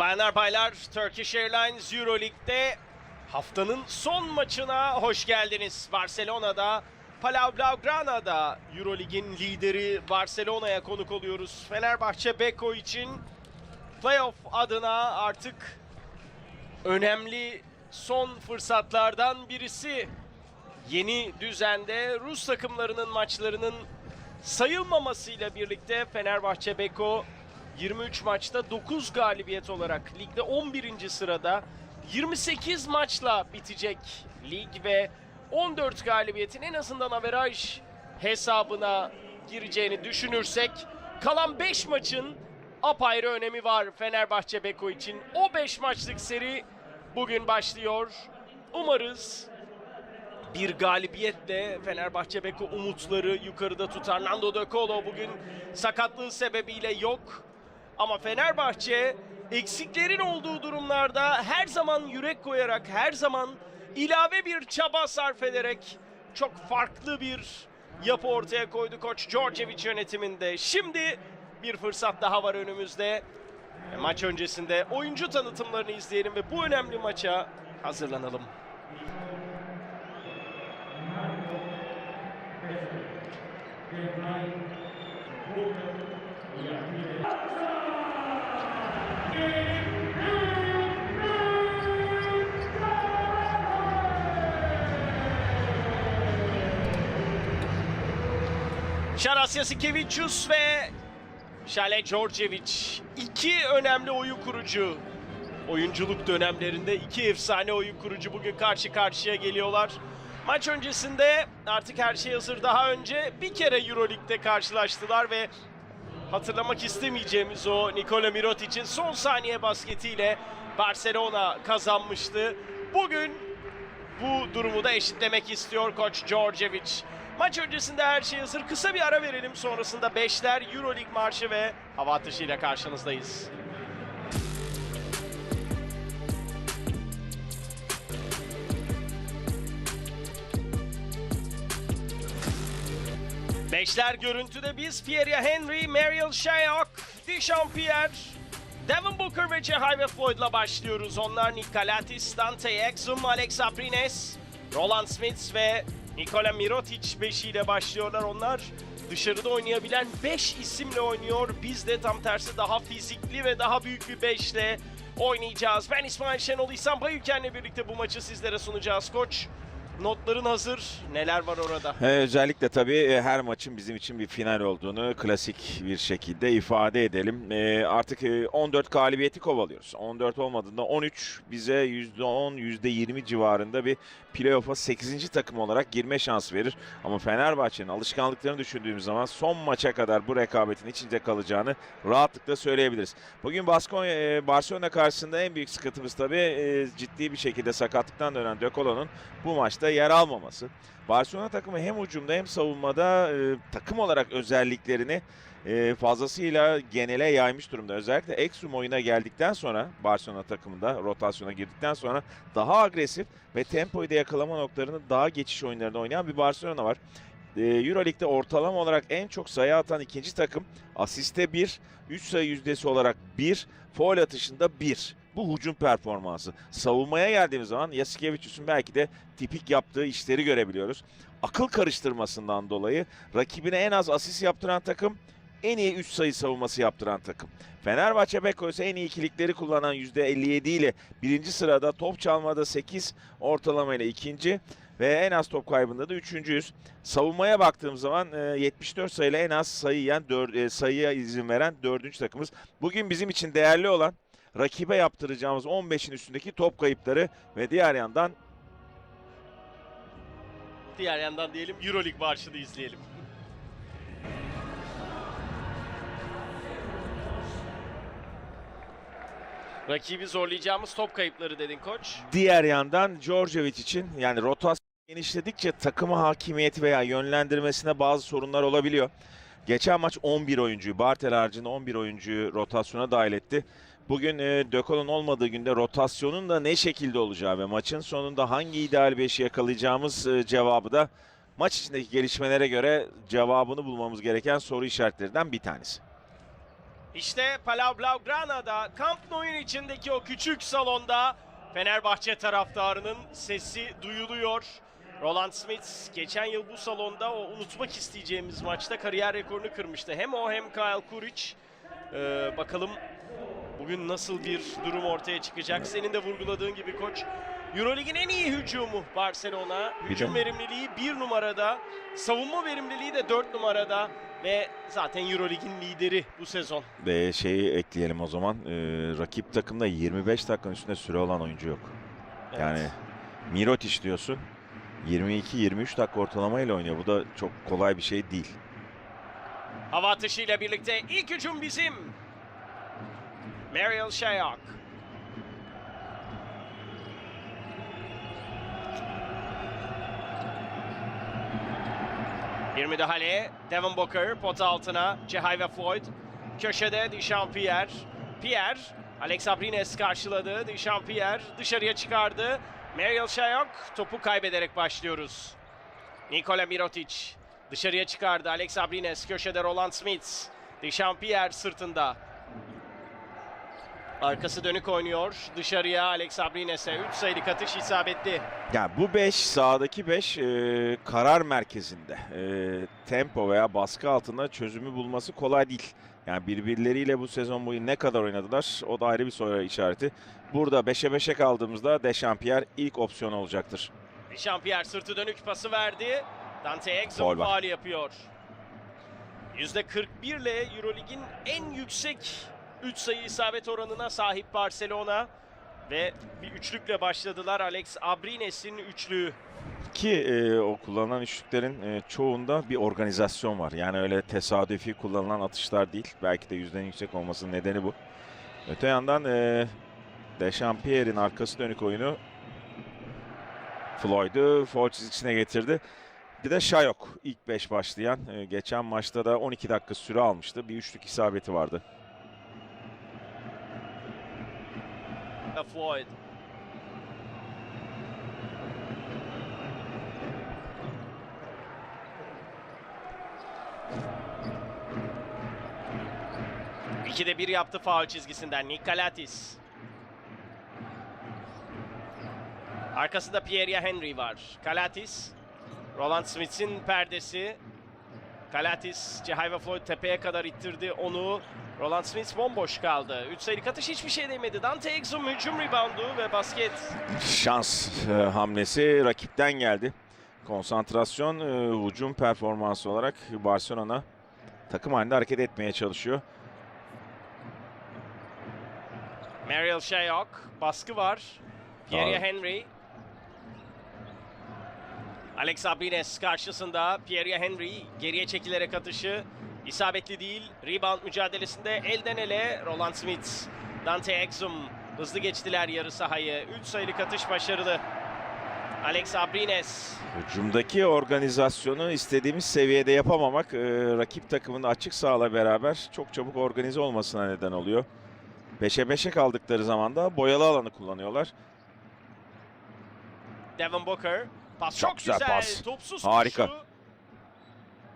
Bayanlar baylar Turkish Airlines Euroleague'de haftanın son maçına hoş geldiniz. Barcelona'da Palau Blaugrana'da Euroleague'in lideri Barcelona'ya konuk oluyoruz. Fenerbahçe Beko için playoff adına artık önemli son fırsatlardan birisi. Yeni düzende Rus takımlarının maçlarının sayılmamasıyla birlikte Fenerbahçe Beko 23 maçta 9 galibiyet olarak ligde 11. sırada 28 maçla bitecek lig ve 14 galibiyetin en azından averaj hesabına gireceğini düşünürsek kalan 5 maçın apayrı önemi var Fenerbahçe Beko için. O 5 maçlık seri bugün başlıyor. Umarız bir galibiyetle Fenerbahçe Beko umutları yukarıda tutar. Nando De Colo bugün sakatlığı sebebiyle yok. Ama Fenerbahçe eksiklerin olduğu durumlarda her zaman yürek koyarak, her zaman ilave bir çaba sarf ederek çok farklı bir yapı ortaya koydu Koç Djordjevic yönetiminde. Şimdi bir fırsat daha var önümüzde. Ve Maç öncesinde oyuncu tanıtımlarını izleyelim ve bu önemli maça hazırlanalım. Şaras Yasikevicius ve Şale Djordjevic iki önemli oyun kurucu. Oyunculuk dönemlerinde iki efsane oyun kurucu bugün karşı karşıya geliyorlar. Maç öncesinde artık her şey hazır. Daha önce bir kere Euroleague'de karşılaştılar ve hatırlamak istemeyeceğimiz o Nikola Mirotic'in son saniye basketiyle Barcelona kazanmıştı. Bugün bu durumu da eşitlemek istiyor koç Djordjevic. Maç öncesinde her şey hazır. Kısa bir ara verelim. Sonrasında Beşler Euroleague marşı ve hava atışıyla karşınızdayız. Beşler görüntüde biz Pierre Henry, Mariel Shayok, Dishon Pierre, Devin Booker ve Cehay ve Floyd'la başlıyoruz. Onlar Nick Galatis, Dante Exum, Alex Abrines, Roland Smith ve Nikola Mirotic beşiyle başlıyorlar. Onlar dışarıda oynayabilen 5 isimle oynuyor. Biz de tam tersi daha fizikli ve daha büyük bir 5'le oynayacağız. Ben İsmail Şenol İhsan Bayülken'le birlikte bu maçı sizlere sunacağız. Koç notların hazır. Neler var orada? Ee, özellikle tabii e, her maçın bizim için bir final olduğunu klasik bir şekilde ifade edelim. Ee, artık e, 14 galibiyeti kovalıyoruz. 14 olmadığında 13 bize %10, %20 civarında bir playoff'a 8. takım olarak girme şansı verir. Ama Fenerbahçe'nin alışkanlıklarını düşündüğümüz zaman son maça kadar bu rekabetin içinde kalacağını rahatlıkla söyleyebiliriz. Bugün Baskonya, e, Barcelona karşısında en büyük sıkıntımız tabii e, ciddi bir şekilde sakatlıktan dönen De Colo'nun bu maçta yer almaması. Barcelona takımı hem hücumda hem savunmada e, takım olarak özelliklerini e, fazlasıyla genele yaymış durumda. Özellikle Exum oyuna geldikten sonra Barcelona takımında rotasyona girdikten sonra daha agresif ve tempoyu da yakalama noktalarını daha geçiş oyunlarında oynayan bir Barcelona var. E, Euroleague'de ortalama olarak en çok sayı atan ikinci takım. Asiste 1, 3 sayı yüzdesi olarak 1, foul atışında 1. Bu hücum performansı. Savunmaya geldiğimiz zaman Yasikevicius'un belki de tipik yaptığı işleri görebiliyoruz. Akıl karıştırmasından dolayı rakibine en az asist yaptıran takım, en iyi 3 sayı savunması yaptıran takım. Fenerbahçe Beko ise en iyi ikilikleri kullanan %57 ile birinci sırada top çalmada 8 ortalamayla ikinci ve en az top kaybında da üçüncüyüz. Savunmaya baktığım zaman e, 74 sayıyla en az sayı yiyen, e, sayıya izin veren dördüncü takımız. Bugün bizim için değerli olan rakibe yaptıracağımız 15'in üstündeki top kayıpları ve diğer yandan Diğer yandan diyelim Euroleague marşını izleyelim. Rakibi zorlayacağımız top kayıpları dedin koç. diğer yandan Djordjevic için yani rotasyon genişledikçe takıma hakimiyeti veya yönlendirmesine bazı sorunlar olabiliyor. Geçen maç 11 oyuncuyu, Bartel haricinde 11 oyuncuyu rotasyona dahil etti. Bugün e, De Colo'nun olmadığı günde rotasyonun da ne şekilde olacağı ve maçın sonunda hangi ideal beşi yakalayacağımız e, cevabı da maç içindeki gelişmelere göre cevabını bulmamız gereken soru işaretlerinden bir tanesi. İşte Palau Blaugrana'da Camp Nou'nun içindeki o küçük salonda Fenerbahçe taraftarının sesi duyuluyor. Roland Smith geçen yıl bu salonda o unutmak isteyeceğimiz maçta kariyer rekorunu kırmıştı. Hem o hem Kyle Kuric. Ee, bakalım bugün nasıl bir durum ortaya çıkacak. Senin de vurguladığın gibi koç. Eurolig'in en iyi hücumu Barcelona. Hücum verimliliği bir numarada. Savunma verimliliği de dört numarada. Ve zaten Eurolig'in lideri bu sezon. Ve şeyi ekleyelim o zaman. Ee, rakip takımda 25 dakikanın üstünde süre olan oyuncu yok. Evet. Yani Mirotic diyorsun. 22-23 dakika ortalamayla oynuyor. Bu da çok kolay bir şey değil. Hava atışıyla birlikte ilk hücum bizim. Mariel Shayok. Bir müdahale. Devon Booker pot altına. Cehay ve Floyd. Köşede Dişampierre. Pierre. Alex Abrines karşıladı. Dişampierre dışarıya çıkardı. Mariel Shayok topu kaybederek başlıyoruz. Nikola Mirotic dışarıya çıkardı. Alex Abrines köşede Roland Smith. Dechampierre sırtında. Arkası dönük oynuyor. Dışarıya Alex Abrines'e 3 sayılık atış isabetli. Yani bu 5 sahadaki 5 karar merkezinde. E, tempo veya baskı altında çözümü bulması kolay değil. Yani birbirleriyle bu sezon boyu ne kadar oynadılar o da ayrı bir soru işareti. Burada 5'e 5'e kaldığımızda Dechampierre ilk opsiyon olacaktır. Dechampierre sırtı dönük pası verdi. Dante Exum faal yapıyor. %41 ile Eurolig'in en yüksek 3 sayı isabet oranına sahip Barcelona. Ve bir üçlükle başladılar. Alex Abrines'in üçlüğü. Ki e, o kullanılan üçlüklerin e, çoğunda bir organizasyon var. Yani öyle tesadüfi kullanılan atışlar değil. Belki de yüzden yüksek olmasının nedeni bu. Öte yandan e, Dechampierre'in arkası dönük oyunu Floyd'u foul çizgisine getirdi. Bir de Shayok ilk 5 başlayan. e, geçen maçta da 12 dakika süre almıştı. Bir üçlük isabeti vardı. Floyd. İkide bir yaptı faul çizgisinden Nikolatis. Arkasında Pierre Henry var. Kalatis. Roland Smith'in perdesi. Kalatis, Cehay ve Floyd tepeye kadar ittirdi onu. Roland Smith bomboş kaldı. 3 sayılık atış hiçbir şey değmedi. Dante Exum hücum reboundu ve basket. Şans e, hamlesi rakipten geldi. Konsantrasyon, e, hücum performansı olarak Barcelona takım halinde hareket etmeye çalışıyor. Mariel Shayok, baskı var. Pierre. Henry. Alex Abrines karşısında Pierre Henry geriye çekilerek atışı isabetli değil. Rebound mücadelesinde elden ele Roland Smith, Dante Exum hızlı geçtiler yarı sahayı. 3 sayılık atış başarılı. Alex Abrines Hücumdaki organizasyonu istediğimiz seviyede yapamamak e, rakip takımın açık sahayla beraber çok çabuk organize olmasına neden oluyor. 5'e 5'e kaldıkları zaman da boyalı alanı kullanıyorlar. Devon Booker. Pas Çok çok, güzel güzel. pas. Topsuz Harika. koşu.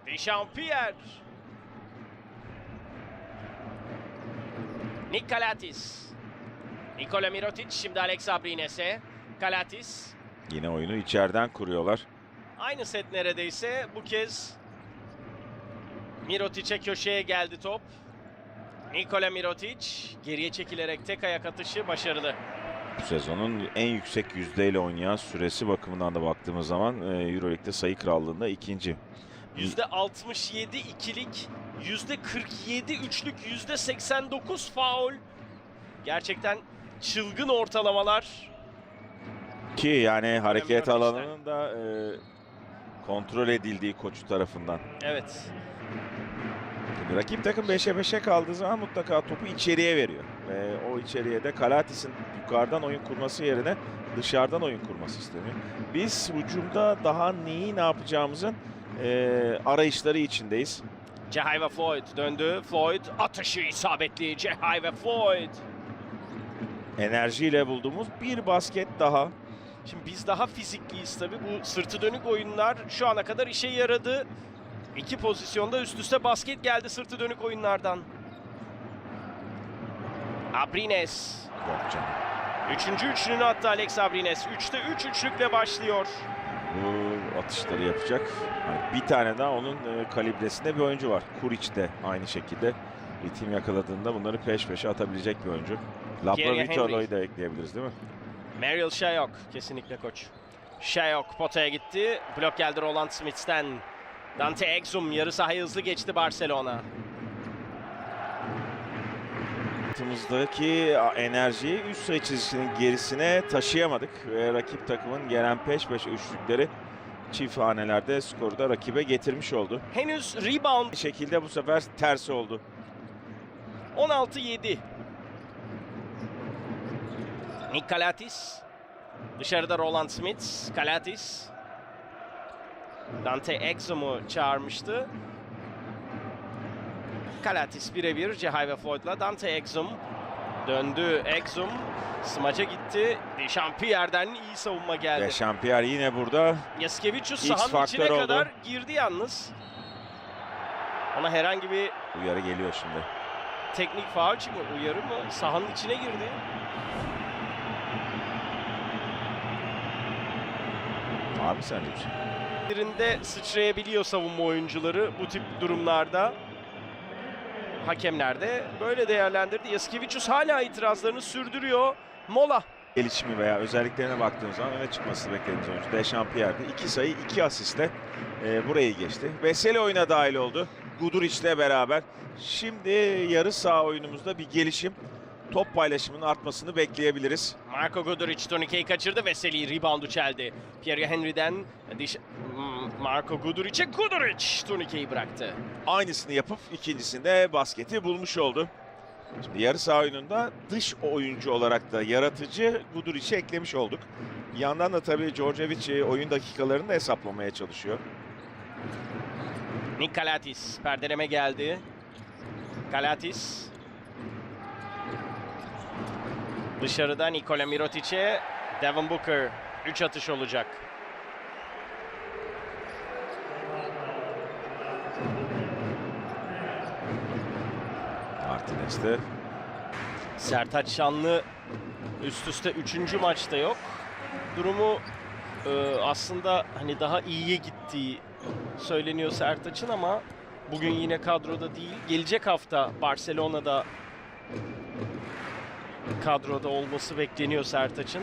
Dechampierre. Nick Kalatis. Nikola Mirotic şimdi Alex Abrines'e. Kalatis. Yine oyunu içeriden kuruyorlar. Aynı set neredeyse. Bu kez Mirotic'e köşeye geldi top. Nikola Mirotic geriye çekilerek tek ayak atışı başarılı. Bu sezonun en yüksek yüzdeyle oynayan süresi bakımından da baktığımız zaman e, Euroleague'de sayı krallığında ikinci. %67 ikilik, %47 üçlük, %89 faul. Gerçekten çılgın ortalamalar. Ki yani hareket alanının da e, kontrol edildiği koçu tarafından. Evet. Şimdi rakip takım 5'e 5'e kaldığı zaman mutlaka topu içeriye veriyor. Ve o içeriye de Kalatis'in yukarıdan oyun kurması yerine dışarıdan oyun kurması isteniyor. Biz hücumda daha neyi ne yapacağımızın e, arayışları içindeyiz. Cehay ve Floyd döndü. Floyd atışı isabetli. Cehay ve Floyd. Enerjiyle bulduğumuz bir basket daha. Şimdi biz daha fizikliyiz tabii. Bu sırtı dönük oyunlar şu ana kadar işe yaradı. İki pozisyonda üst üste basket geldi sırtı dönük oyunlardan. Abrines. Yok canım. Üçüncü üçlünü attı Alex Abrines. Üçte üç üçlükle başlıyor. Bu atışları yapacak. Hani bir tane daha onun e, kalibresinde bir oyuncu var. Kuric de aynı şekilde ritim yakaladığında bunları peş peşe atabilecek bir oyuncu. Laprovitolo'yu da ekleyebiliriz değil mi? Meryl Shayok. Kesinlikle koç. Shayok potaya gitti. Blok geldi Roland Smith'ten. Dante Exum yarı sahaya hızlı geçti Barcelona. Hayatımızdaki enerjiyi üst sayı çizgisinin gerisine taşıyamadık ve rakip takımın gelen peş peşe üçlükleri çift hanelerde skoru da rakibe getirmiş oldu. Henüz rebound Bir şekilde bu sefer tersi oldu. 16-7. Nick Kalatis. Dışarıda Roland Smith. Kalatis. Dante Exum'u çağırmıştı. Kalatis birebir Cehay ve Floyd'la. Dante Exum döndü. Exum smaca gitti. Dechampierre'den iyi savunma geldi. Ve Şampiyer yine burada. Yaskevicius sahanın içine oldu. kadar girdi yalnız. Ona herhangi bir Uyarı geliyor şimdi. teknik faul mı uyarı mı? Sahanın içine girdi. Abi sence bir şey? Birinde sıçrayabiliyor savunma oyuncuları bu tip durumlarda. Hakemler de böyle değerlendirdi. Yaskevicius hala itirazlarını sürdürüyor. Mola. gelişimi veya özelliklerine baktığımız zaman öne çıkması beklediğimiz oyuncu Dechampierre'di. İki sayı, iki asistle e, burayı geçti. Veseli oyuna dahil oldu. Guduric'le beraber. Şimdi yarı saha oyunumuzda bir gelişim. Top paylaşımının artmasını bekleyebiliriz. Marco Guduric turnikeyi kaçırdı. Veseli reboundu çeldi. Pierre Henry'den Marco Guduric'e Guduric turnikeyi bıraktı. Aynısını yapıp ikincisinde basketi bulmuş oldu. Şimdi yarı saha oyununda dış oyuncu olarak da yaratıcı Guduric'i eklemiş olduk. Bir yandan da tabii Djordjevic e, oyun dakikalarını da hesaplamaya çalışıyor. Nick Kalatis perdeleme geldi. Kalatis. Dışarıda Nikola Mirotic'e Devin Booker 3 atış olacak. Martinez'de Sertaç Şanlı üst üste 3. maçta yok. Durumu e, aslında hani daha iyiye gittiği söyleniyor Sertaç'ın ama bugün yine kadroda değil. Gelecek hafta Barcelona'da kadroda olması bekleniyor Sertaç'ın.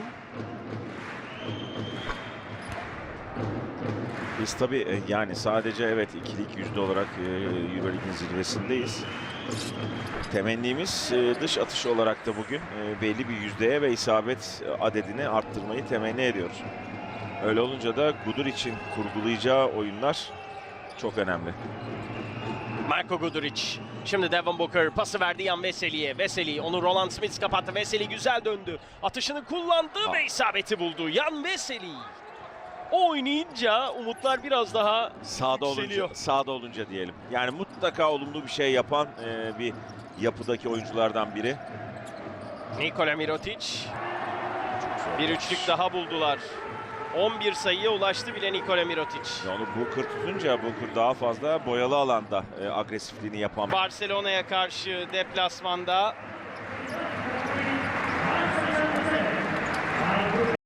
Biz tabii e, yani sadece evet ikilik yüzde olarak e, Euroleague'in zirvesindeyiz. Temennimiz e, dış atış olarak da bugün belli bir yüzdeye ve isabet adedini arttırmayı temenni ediyoruz. Öyle olunca da Gudur için kurgulayacağı oyunlar çok önemli. Marco Guduric. Şimdi Devin Booker pası verdi Yan Veseli'ye. Veseli onu Roland Smith kapattı. Veseli güzel döndü. Atışını kullandı Ah. ve isabeti buldu. Yan Veseli. O oynayınca umutlar biraz daha Sağda Yükseliyor. olunca, sağda olunca diyelim. Yani mutlaka olumlu bir şey yapan e, bir yapıdaki oyunculardan biri. Nikola Mirotic. Bir üçlük daha buldular. 11 sayıya ulaştı bile Nikola Mirotic. Ya Onu Booker tutunca Booker daha fazla boyalı alanda e, agresifliğini yapan Barcelona'ya karşı deplasmanda